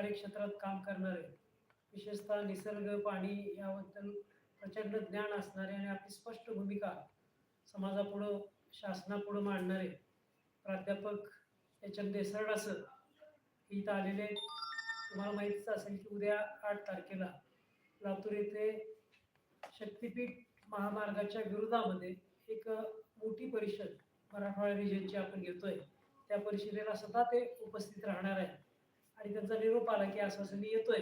कार्यक्षेत्रात काम करणारे विशेषतः निसर्ग पाणी याबद्दल प्रचंड ज्ञान असणारे आणि आपली स्पष्ट भूमिका समाजापुढं शासनापुढं मांडणारे प्राध्यापक एच एम देसरडा सर इथं आलेले आहेत. तुम्हाला माहितीच असेल की उद्या आठ तारखेला लातूर येथे शक्तिपीठ महामार्गाच्या विरोधामध्ये एक मोठी परिषद मराठवाडा रिजनची आपण घेतोय त्या परिषदेला सदा ते उपस्थित राहणार आहे आणि त्यांचा निरोप आला की असं असं मी येतोय.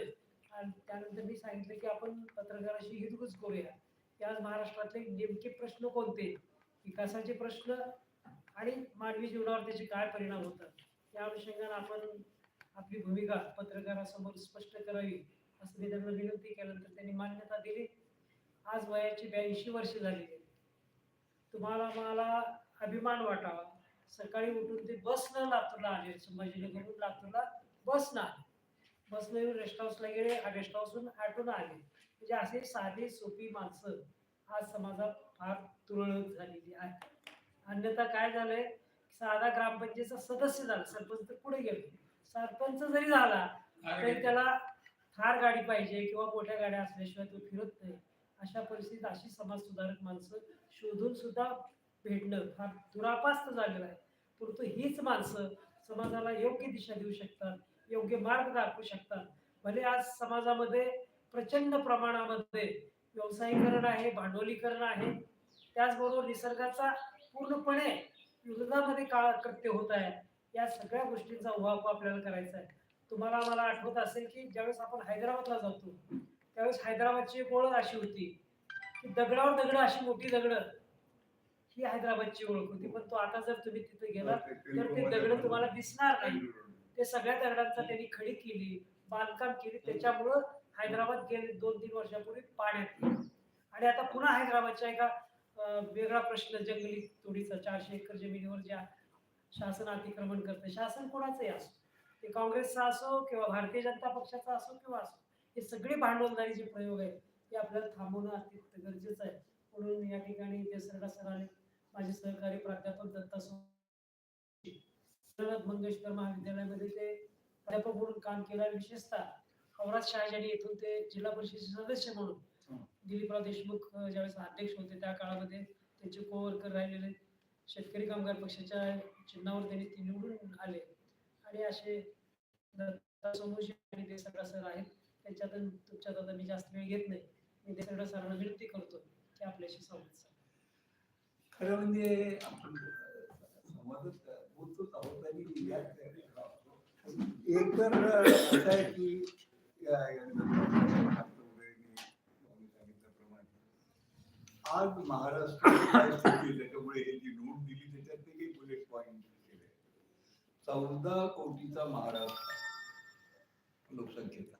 आणि त्यानंतर मी सांगितलं की आपण पत्रकाराशी हितगुज करूया. की आज महाराष्ट्रातले नेमके प्रश्न कोणते? विकासाचे प्रश्न आणि मानवी जीवनावर त्याचे काय परिणाम होतात? या अनुषंगाने आपण आपली भूमिका पत्रकारासमोर स्पष्ट करावी असं मी त्यांना विनंती केल्यानंतर त्यांनी मान्यता दिली. आज वयाची ब्याऐंशी वर्ष झालेली आहेत. तुम्हाला मला अभिमान वाटावा. सकाळी उठून ते बस न लातूरला आले संभाजीनगरहून लातूरला. बसनं आले. बसनं येऊन रेस्ट हाऊसला गेले. रेस्ट हाऊसहून ऑटोनं आले. म्हणजे असे साधे सोपी माणसं आज समाजात फार तुरळक झालेली आहे अन्यथा काय झालंय? साधा ग्रामपंचायतचा सदस्य झाला. सरपंच तर पुढे गेले. सरपंच जरी झाला तरी त्याला थार गाडी पाहिजे किंवा मोठ्या गाड्या असल्याशिवाय तो फिरत नाही. अशा परिस्थितीत अशी समाज सुधारक माणसं शोधून सुद्धा भेटणं फार दुरापास्त झालेलं आहे. परंतु हीच माणसं समाजाला योग्य दिशा देऊ शकतात. योग्य मार्ग दाखवू शकतात. भले आज समाजामध्ये प्रचंड प्रमाणामध्ये व्यवसायीकरण आहे भांडवलीकरण आहे त्याचबरोबर निसर्गाचा पूर्णपणे विरोधामध्ये काळ कृत्य होत आहे या सगळ्या गोष्टींचा उहापोह आपल्याला करायचा आहे. तुम्हाला मला आठवत असेल की ज्यावेळेस आपण हैदराबादला जातो त्यावेळेस हैदराबादची एक ओळख अशी होती की दगडावर दगड अशी मोठी दगड ही हैदराबादची ओळख होती. पण तो आता जर तुम्ही तिथे गेला तर ते दगड तुम्हाला दिसणार नाही. ते सगळ्या दगडांचा त्यांनी खडी केली बांधकाम केली. त्याच्यामुळं हैदराबाद गेले दोन तीन वर्षापूर्वी पाण्यात. आणि आता पुन्हा हैदराबादच्या एका वेगळा प्रश्न जंगली तोडीचा. चारशे एकर जमिनीवर ज्या शासन अतिक्रमण करते शासन कोणाचंही असो? ते काँग्रेसचा असो किंवा भारतीय जनता पक्षाचा असो किंवा असो हे सगळे भांडवलदारी जे प्रयोग आहेत ते आपल्याला थांबवणं अत्यंत गरजेचं आहे. म्हणून या ठिकाणी देसरडा सर आले माझे सहकारी प्राध्यापक दत्ता सो मंगेशकर महाविद्यालयामध्ये ते प्राध्यापक म्हणून काम केलं. विशेषतः औरात शहाजानी येथून ते जिल्हा परिषदेचे सदस्य म्हणून. दिलीपराव देशमुख ज्यावेळेस अध्यक्ष होते त्या काळामध्ये त्यांचे कोवर्कर राहिलेले. शेतकरी कामगार पक्षाच्या चिन्हावर त्यांनी ते निवडून आले. आणि असे आणि सर आहेत. त्यांच्यात तुमच्यात आता मी जास्त वेळ घेत नाही. मी देसरडा सरांना विनंती करतो की आपल्याशी संवाद. खरं म्हणजे आपण संवादच बोलतोच आहोत आणि या- एक तर असं आहे की आज महाराष्ट्र त्याच्यामुळे हे जी नोट दिली त्याच्यात ते काही बुलेट पॉइंट केले. चौदा कोटीचा महाराष्ट्र लोकसंख्येचा.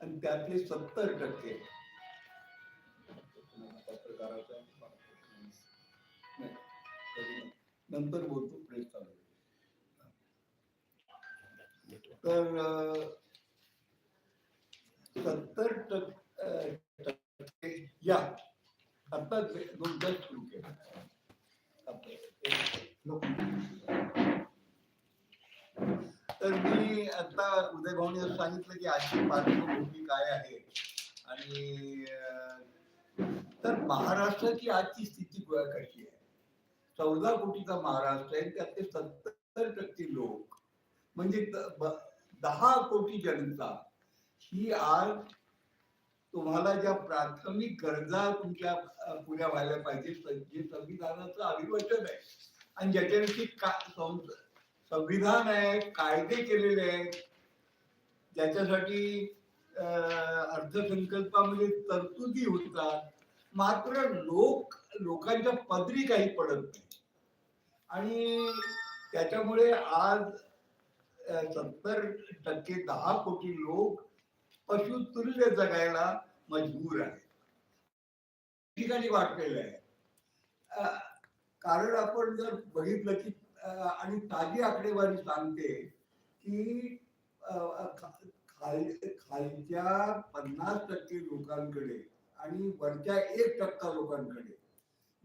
आणि त्यातले सत्तर टक्के पत्रकाराचा नंतर बोलतो प्रेस चालू तर सत्तर टक्के या. आता दोन तास सुरू केलं. तर मी आता उदय भाऊनी असं सांगितलं की आजची पार्श्वभूमी काय आहे? आणि तर महाराष्ट्राची आजची स्थिती कशी आहे? चौदा कोटीचा महाराष्ट्र आहे त्यातले सत्तर टक्के लोक. म्हणजे दहा कोटी जनता. ही आज तुम्हाला ज्या प्राथमिक गरजा तुमच्या पुऱ्या व्हायला पाहिजे जे संविधानाचं अभिवचन आहे. आणि ज्याच्याविषयी संविधान आहे कायदे केलेले आहेत. ज्याच्यासाठी अर्थसंकल्पामध्ये तरतुदी होतात. मात्र लोक लोकांच्या पदरी काही पडत नाही. आणि त्याच्यामुळे आज सत्तर टक्के दहा कोटी लोक पशुतुल्य जगायला मजबूर आहे ठिकाणी वाटलेलं आहे. कारण आपण जर बघितलं की आणि ताजी आकडेवारी सांगते की खाल खालच्या पन्नास टक्के लोकांकडे आणि वरच्या एक टक्का लोकांकडे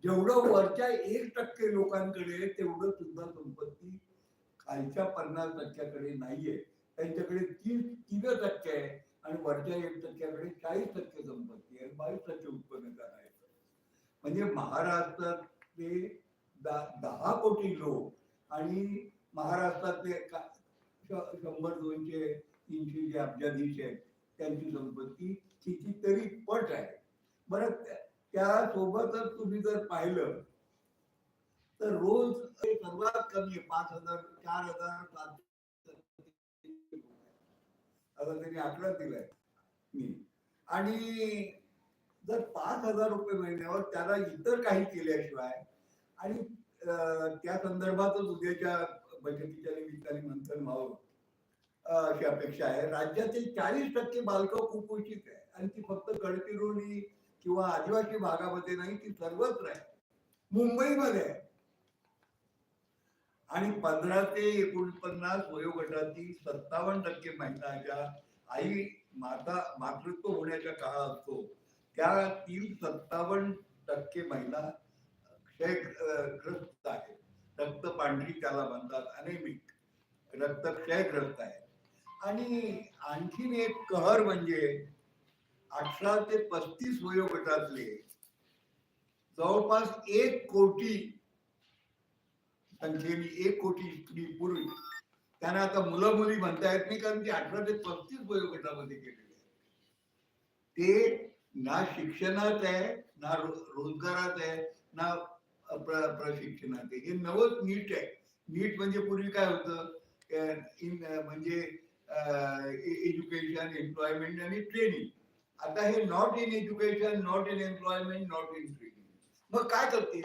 जेवढं वरच्या एक टक्के लोकांकडे तेवढं सुद्धा संपत्ती खालच्या पन्नास टक्क्याकडे नाहीये. त्यांच्याकडे तीन तीन टक्के आहे आणि वरच्या एक टक्क्याकडे चाळीस टक्के संपत्ती आहे बावीस टक्के उत्पन्न करायचं. म्हणजे महाराष्ट्रातले दहा कोटी लोक आणि महाराष्ट्रातले का- शंभर दोनशे तीनशे जे अब्जाधीश आहेत त्यांची संपत्ती कितीतरी पट आहे. बरं त्यासोबतच तुम्ही जर पाहिलं तर रोज सर्वात कमी आहे पाच हजार चार हजार पाच त्यांनी आकडा दिलाय. मी आणि जर पाच हजार रुपये महिन्यावर त्याला इतर काही केल्याशिवाय आणि त्या संदर्भातच उद्याच्या बैठकीच्या निमित्ताने मंथन व्हावं अशी अपेक्षा आहे. राज्यातील चाळीस टक्के बालकं कुपोषित आहे आणि ती फक्त गडचिरोली किंवा आदिवासी भागामध्ये नाही ती सर्वत्र आहे मुंबईमध्ये. आहे आणि पंधरा ते एकोणपन्नास वयोगटातील सत्तावन्न टक्के महिलांच्या ज्या आई माता मातृत्व होण्याच्या काळ असतो. त्यातील सत्तावन्न टक्के महिला क्षयग्रस्त आहेत. रक्त पांढरी त्याला म्हणतात अनेमिक. रक्त क्षयग्रस्त आहे आणि आणखीन एक कहर म्हणजे अठरा ते पस्तीस वयोगटातले जवळपास एक कोटी संख्येने एक कोटी स्त्री पुरुष त्यांना आता मुलं मुली म्हणता येत नाही कारण ते अठरा ते पस्तीस वयोगटामध्ये गेलेले आहेत. ते ना शिक्षणात आहे ना रो- रोजगारात आहे ना प्रशिक्षणात आहे. हे नवच नीट आहे. नीट म्हणजे पूर्वी काय होतं? इन म्हणजे एज्युकेशन एम्प्लॉयमेंट आणि ट्रेनिंग आता हे not in education not in employment not in training मग काय करतील?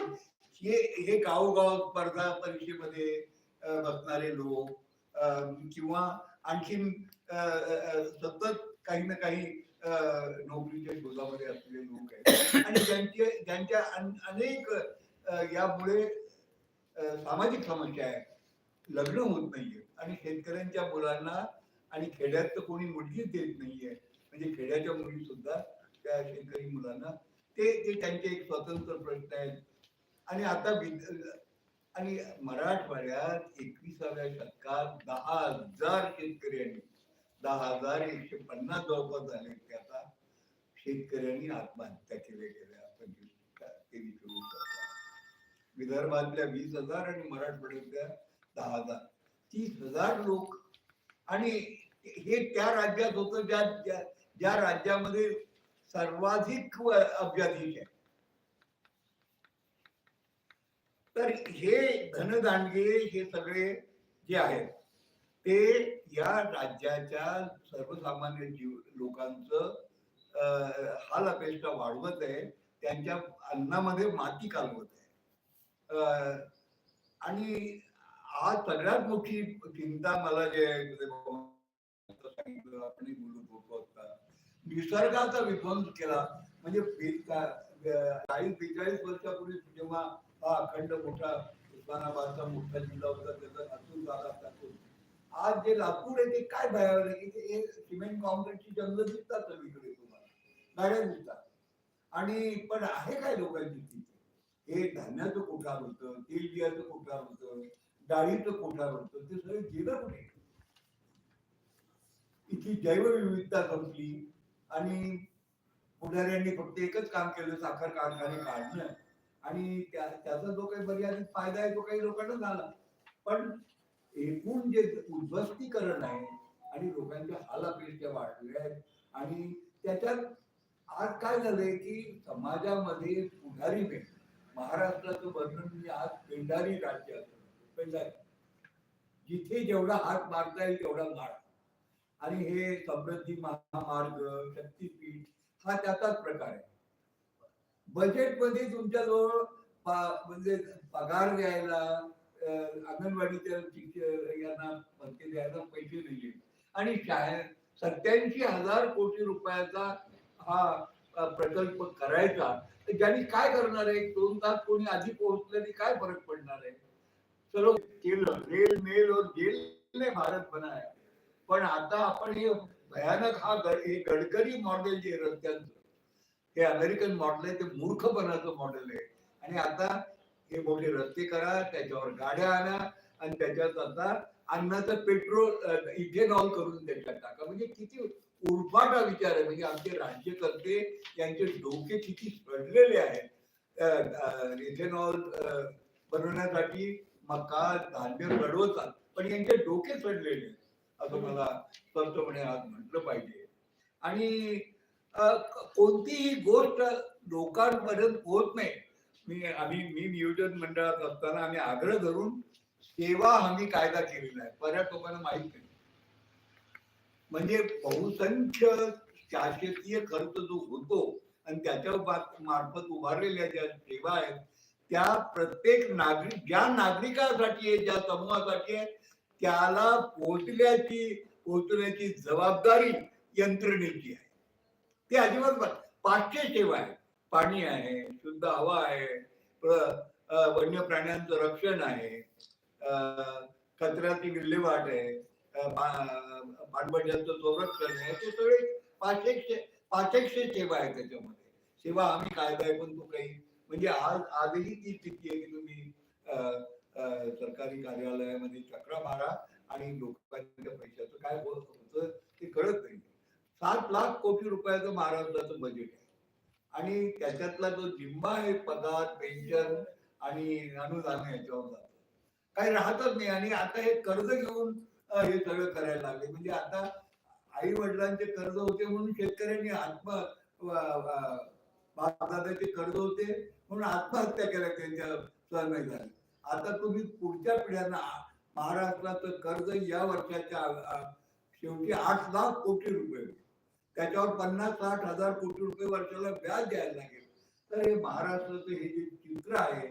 हे हे गावोगाव स्पर्धा परीक्षेमध्ये बसणारे लोक किंवा आणखीन सतत काही ना काही अं, नोकरीच्या शोधामध्ये असलेले लोक आहेत. आणि ज्यांचे ज्यांच्या अनेक यामुळे सामाजिक समस्या आहे लग्न होत नाहीये आणि शेतकऱ्यांच्या मुलांना आणि खेड्यात तर कोणी मुलगीच देत नाहीये. म्हणजे खेड्याच्या मुली सुद्धा त्या शेतकरी मुलांना ते ते त्यांचे एक स्वतंत्र प्रश्न आहेत. आणि आता आणि मराठवाड्यात एकविसाव्या शतकात दहा हजार शेतकऱ्यांनी दहा हजार एकशे पन्नास जवळपास झाले ते आता. शेतकऱ्यांनी आत्महत्या केल्या गेल्या. पंचवीस चोवीस विदर्भातल्या वीस हजार आणि मराठवाड्यातल्या दहा हजार. तीस हजार लोक. आणि हे त्या राज्यात होतं ज्या ज्या राज्यामध्ये सर्वाधिक व- अब्जाधीश आहे. तर हे धनदांडगे हे सगळे जे आहेत ते या राज्याच्या सर्वसामान्य जीव लोकांचं अं, हाल अपेक्षा वाढवत आहे. त्यांच्या अन्नामध्ये माती कालवत आहे. आणि आज सगळ्यात मोठी चिंता मला जे आहे आपण बोलत होतो आता निसर्गाचा विध्वंस केला. म्हणजे चाळीस बेचाळीस वर्षापूर्वी जेव्हा हा अखंड मोठा उस्मानाबादचा मोठा जिल्हा होता त्याचा असून झाला त्यातून आज जे लाकूड आहे ते काय भयावह आहे की ते सिमेंट कॉन्क्रीटची जंगल दिसतात सगळीकडे तुम्हाला. गाड्या दिसतात. आणि पण आहे काय लोकांची स्थिती हे धान्याचं कोठार होतं तेल बियाचं कोठार होतं डाळीचं कोठार होतं ते सगळे गेलं कुठे? इथे जैवविविधता संपली. आणि पुढाऱ्यांनी फक्त एकच काम केलं साखर कारखाने काढणं. आणि त्या त्याचा जो काही मर्यादित फायदा आहे तो काही लोकांना झाला. पण एकूण जे उद्ध्वस्तीकरण आहे आणि लोकांच्या हालापेक्षा वाढल्या आहेत आणि त्याच्यात आज काय झालंय की समाजामध्ये पुढारी भेट महाराष्ट्राचं वर्णन म्हणजे आज पेंढारी राज्य असं पेंढारी. जिथे जेवढा हात मारता येईल तेवढा मार. आणि हे समृद्धी महामार्ग शक्तीपीठ हा त्याचाच प्रकार आहे. बजेटमध्ये तुमच्याजवळ म्हणजे पगार द्यायला अंगणवाडीच्या यांना भत्ते द्यायला पैसे दिले आणि सत्याऐंशी हजार कोटी रुपयाचा हा प्रकल्प करायचा तर ज्यांनी काय करणार आहे? दोन तास कोणी आधी पोहोचल्याने काय फरक पडणार आहे? चलो केलं रेल मेल और जेल ने भारत बनाया. पण आता आपण हे भयानक हा हे गडकरी मॉडेल जे रस्त्यांचं हे अमेरिकन मॉडेल आहे ते मूर्खपणाचं मॉडेल आहे. आणि आता हे मोठे रस्ते करा त्याच्यावर गाड्या आणा आणि त्याच्यात आता अन्नाचं पेट्रोल इथेनॉल करून त्याच्यात टाका. म्हणजे किती उरफाटा विचार आहे. म्हणजे आमचे राज्यकर्ते यांचे डोके किती सडलेले आहेत. इथेनॉल बनवण्यासाठी मका धान्य घडवतात पण यांचे डोके चढलेले आहेत. असं मला स्पष्टपणे आज म्हटलं पाहिजे. आणि कोणतीही गोष्ट लोकांपर्यंत होत नाही. मी आम्ही मी नियोजन मंडळात असताना आम्ही आग्रह धरून सेवा हमी कायदा केलेला आहे बऱ्याच लोकांना माहीत नाही. म्हणजे बहुसंख्य शासकीय खर्च जो होतो आणि त्याच्या मार्फत उभारलेल्या ज्या सेवा आहेत त्या प्रत्येक नागरिक ज्या नागरिकासाठी आहे ज्या समूहासाठी आहे त्याला पोहोचल्याची पोहोचण्याची जबाबदारी यंत्रणेची आहे. ते अजिबात पाचशे सेवा आहे. पाणी आहे शुद्ध हवा आहे वन्य प्राण्यांचं रक्षण आहे कचऱ्याची विल्हेवाट आहे अ, पाणबड्यांचं संरक्षण आहे. ते सगळे पाचशे पाचशे सेवा आहे त्याच्यामध्ये. सेवा आम्ही कायदा आहे पण तो काही म्हणजे आज आजही ती स्थिती आहे की तुम्ही सरकारी कार्यालयामध्ये चक्रा मारा आणि लोकांच्या पैशाचं काय होत होतं ते कळत नाही. सात लाख कोटी रुपयाचं महाराष्ट्राचं बजेट आहे. आणि त्याच्यातला जो जिम्मा आहे पगार पेन्शन आणि अनुदान याच्यावर जात. काही राहतच नाही आणि आता हे कर्ज घेऊन हे सगळं करायला लागले. म्हणजे आता आई वडिलांचे कर्ज होते म्हणून शेतकऱ्यांनी आत्म बापदादाचे कर्ज होते म्हणून आत्महत्या केल्या त्यांच्या सहमय झाली आता तुम्ही पुढच्या पिढ्यांना महाराष्ट्राचं कर्ज या वर्षाच्या शेवटी आठ लाख कोटी रुपये. त्याच्यावर पन्नास साठ हजार कोटी रुपये वर्षाला व्याज द्यायला लागेल. तर हे महाराष्ट्राचं हे जे चित्र आहे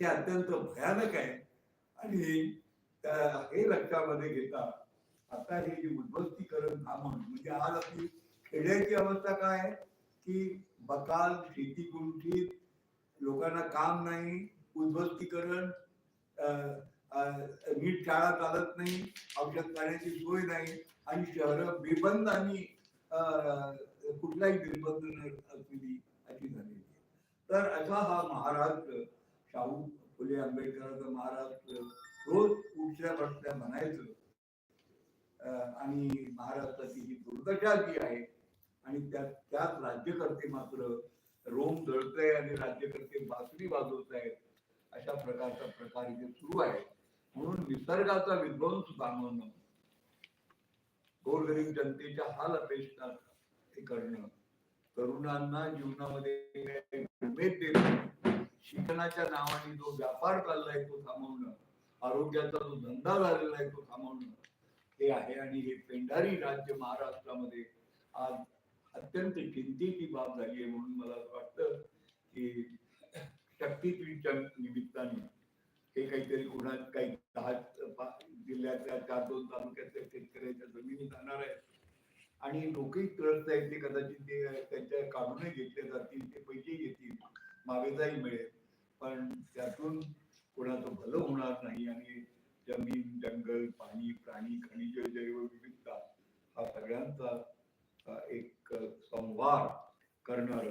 ते अत्यंत भयानक आहे. आणि हे लक्षामध्ये घेता आता हे जे उद्ध्वस्तीकरण थांबवण म्हणजे आज आपली खेड्याची अवस्था काय आहे? की बकाल शेती गुंठीत लोकांना काम नाही उद्ध्वस्तीकरण नीट शाळा चालत नाही औषध पाण्याची सोय नाही आणि शहर बेबंद आणि कुठलाही निर्बंध न असलेली अशी झालेली आहे. तर असा हा महाराष्ट्र शाहू फुले आंबेडकरांचा महाराष्ट्र रोज उठल्या बसल्या म्हणायचं आणि महाराष्ट्राची ही दुर्दशा जी आहे आणि त्यात त्यात राज्यकर्ते मात्र रोम जळतय आणि राज्यकर्ते बासरी वाजवत आहेत प्रकारचा प्रकार इथे सुरू आहे. म्हणून निसर्गाचा विध्वंस थांबवणं गोरगरीब जनतेच्या हाल अपेक्षा हे करणं तरुणांना जीवनामध्ये उमेद देणं शिक्षणाच्या नावाने जो व्यापार चाललाय तो थांबवणं आरोग्याचा जो धंदा झालेला आहे तो थांबवणं हे आहे आणि हे पेंढारी राज्य महाराष्ट्रामध्ये आज अत्यंत चिंतेची बाब झाली आहे म्हणून मला असं वाटतं की शक्तीपीठच्या निमित्ताने हे काहीतरी कुणा काही दहा पा- जिल्ह्यातल्या चार दोन तालुक्यातल्या शेतकऱ्याच्या जमिनी जाणार आहेत आणि लोकही त्रस्त आहेत ते कदाचित ते त्यांच्या काढूनही घेतले जातील ते पैसे घेतील मावेजाही मिळेल. पण त्यातून कोणाचं भलं होणार नाही आणि जमीन जंगल पाणी प्राणी खनिज जैवविविधता हा सगळ्यांचा एक संवाद करणार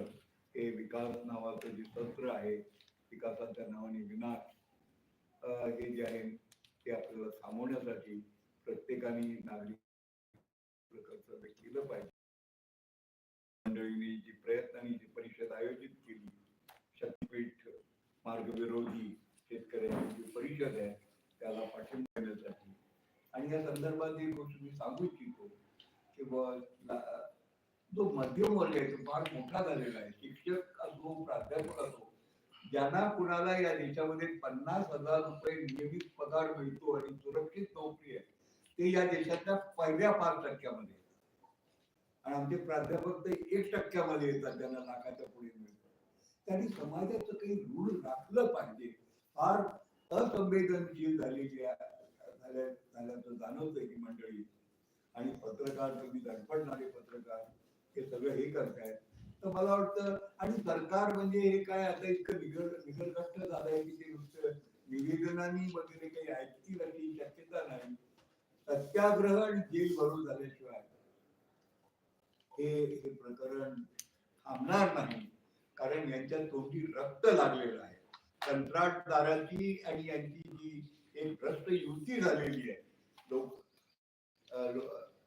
हे विकास नावाचं जे तंत्र आहे विकासाच्या नावाने विनाश हे जे आहे ते आपल्याला थांबवण्यासाठी प्रत्येकाने नागरिक कर्तव्य केलं पाहिजे. मंडळीने जी प्रयत्नांनी जी परिषद आयोजित केली शक्तीपीठ मार्गविरोधी शेतकऱ्यांची जी परिषद आहे त्याला पाठिंबा देण्यासाठी. आणि या संदर्भात एक गोष्ट मी सांगू इच्छितो की बुवा, जो मध्यम वर्ग आहे तो फार मोठा झालेला आहे. शिक्षक असो प्राध्यापक असो ज्यांना कुणाला या देशामध्ये पन्नास हजार रुपये नियमित पगार मिळतो आणि सुरक्षित नोकरी आहे ते या देशातल्या पहिल्या पाच टक्क्यामध्ये येतात. आणि आमचे प्राध्यापक ते एक टक्क्यामध्ये येतात ज्यांना लाखाच्या पुढे मिळतात त्यांनी समाजाचं काही ऋण राखलं पाहिजे. फार असंवेदनशील झालेली झाल्याचं जाणवतंय ही मंडळी. आणि पत्रकार तुम्ही दडपडणारे पत्रकार हे सगळं हे करतायत. तर मला वाटतं आणि सरकार म्हणजे हे काय आता इतकं निगड निगडकष्ट झालंय की ते नुसतं निवेदनांनी वगैरे काही ऐकतील अशी शक्यता नाही. सत्याग्रह आणि जेल भरून झाल्याशिवाय हे हे प्रकरण थांबणार नाही. कारण यांच्या तोंडी रक्त लागलेलं आहे. कंत्राटदाराची आणि यांची जी एक भ्रष्ट युती झालेली आहे लोक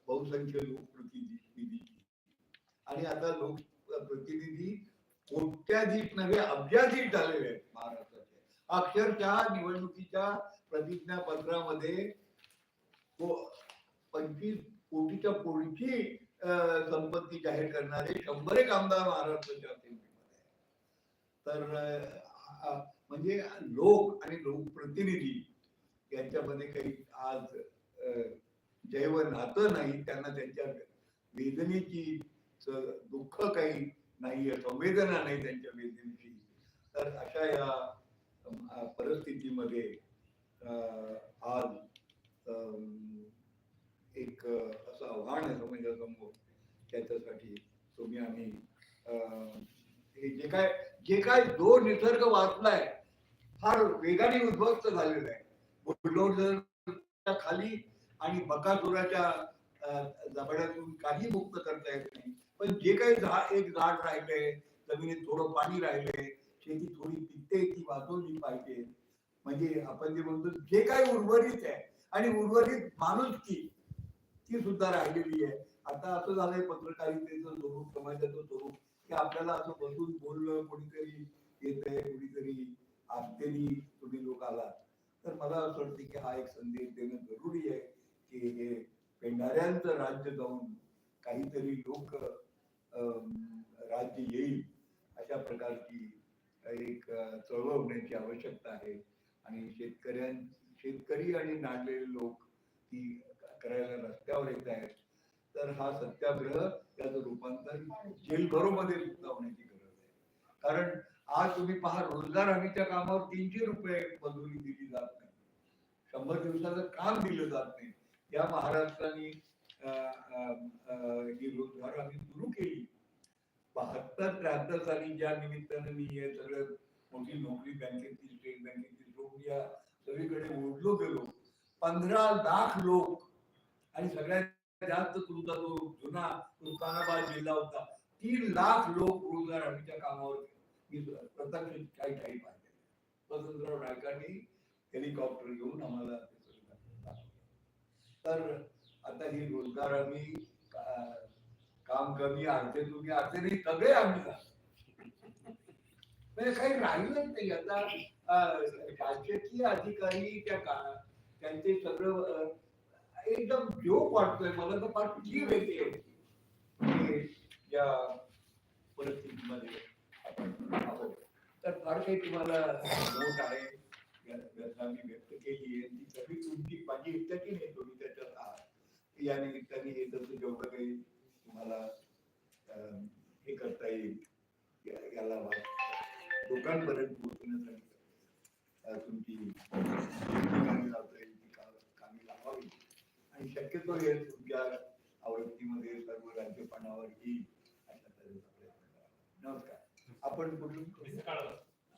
बहुसंख्य लोकप्रतिनिधी आणि आता लोक प्रतिनिधी कोट्याधीश नव्हे अब्जाधीश झालेले आहेत महाराष्ट्राचे. अक्षरशः निवडणुकीच्या प्रतिज्ञापत्रामध्ये पंचवीस कोटीच्या पुढची संपत्ती जाहीर करणारे शंभर एक आमदार महाराष्ट्राच्या असेंब्लीमध्ये तर म्हणजे लोक आणि लोकप्रतिनिधी यांच्यामध्ये काही आज जैव नातं नाही त्यांना त्यांच्या वेदनेची दुःख काही नाहीये संवेदना नाही त्यांच्या वेदनेची. तर अशा या परिस्थितीमध्ये आज एक असं आव्हान आहे समाजासमोर त्याच्यासाठी तुम्ही आम्ही अं, हे जे काय जे काय जो निसर्ग वाचलाय फार वेगाने उद्ध्वस्त झालेला आहे. खाली आणि बकासुराच्या अं, जबड्यातून काही मुक्त करता येत नाही. पण जे काही झाड एक झाड राहिलंय जमिनीत थोडं पाणी राहिलंय शेती थोडी पिकते ती वाचवली पाहिजे. म्हणजे आपण जे म्हणतो जे काही उर्वरित आहे आणि उर्वरित माणूस की ती सुद्धा राहिलेली आहे. आता असं झालंय पत्रकारितेचं स्वरूप समाजाचं स्वरूप की आपल्याला असं बसून बोललं कोणीतरी येतंय कोणीतरी आत्तेनी तुम्ही लोक आलात. तर मला असं वाटतं की हा एक संदेश देणं जरुरी आहे की हे पेंढाऱ्यांचं राज्य जाऊन काहीतरी लोक राज्य येईल अशा प्रकारची एक चळवळ होण्याची आवश्यकता आहे. आणि शेतकऱ्यां शेतकरी आणि नाडलेले लोक ती करायला रस्त्यावर येत आहेत. तर हा सत्याग्रह त्याचं रूपांतर जेलभरोमध्ये सुद्धा होण्याची गरज आहे. कारण आज तुम्ही पहा रोजगार हमीच्या कामावर तीनशे रुपये मजुरी दिली जात नाही. शंभर दिवसाचं काम दिलं जात नाही. या महाराष्ट्राने अं, ही रोजगार आम्ही सुरू केली. बहात्तर त्र्याहत्तर साली ज्या निमित्तानं मी हे सगळं मोठी नोकरी बँकेतली स्टेट बँकेतली या सगळीकडे ओढलो गेलो. पंधरा लाख लोक आणि सगळ्यात जास्त तुमचा जो जुना उस्मानाबाद जिल्हा होता तीन लाख लोक रोजगार हमीच्या कामावर मी प्रत्यक्ष काही काही पाहिले वसंतराव नायकांनी हेलिकॉप्टर घेऊन आम्हाला तर आता ही रोजगार आम्ही काम कमी अर्धे तुम्ही आते नाही सगळे आम्ही म्हणजे काही राहिलंच नाही. आता अं, शासकीय अधिकारी त्या का त्यांचे सगळं एकदम जोक वाटतोय. मला तर फार जीव येते या परिस्थितीमध्ये. हो. तर फार काही तुम्हाला नोट आहे. व्यथा मी व्यक्त केली आहे. ती सगळी तुमची माझी इच्छाची नाही? तुम्ही त्याच्यात आहात. या निमित्ताने हे तसं जेवढं काही तुम्हाला हे करता येईल या- याला वा- लोकांपर्यंत पोहोचण्यासाठी तुमची कामे कामी लावता येईल ती कामी लावावी. आणि शक्यतो हे तुमच्या आवृत्तीमध्ये सर्व राज्यपणावर येईल अशा तऱ्हेचा प्रयत्न करावा. नमस्कार. आपण कुठून? मिसळ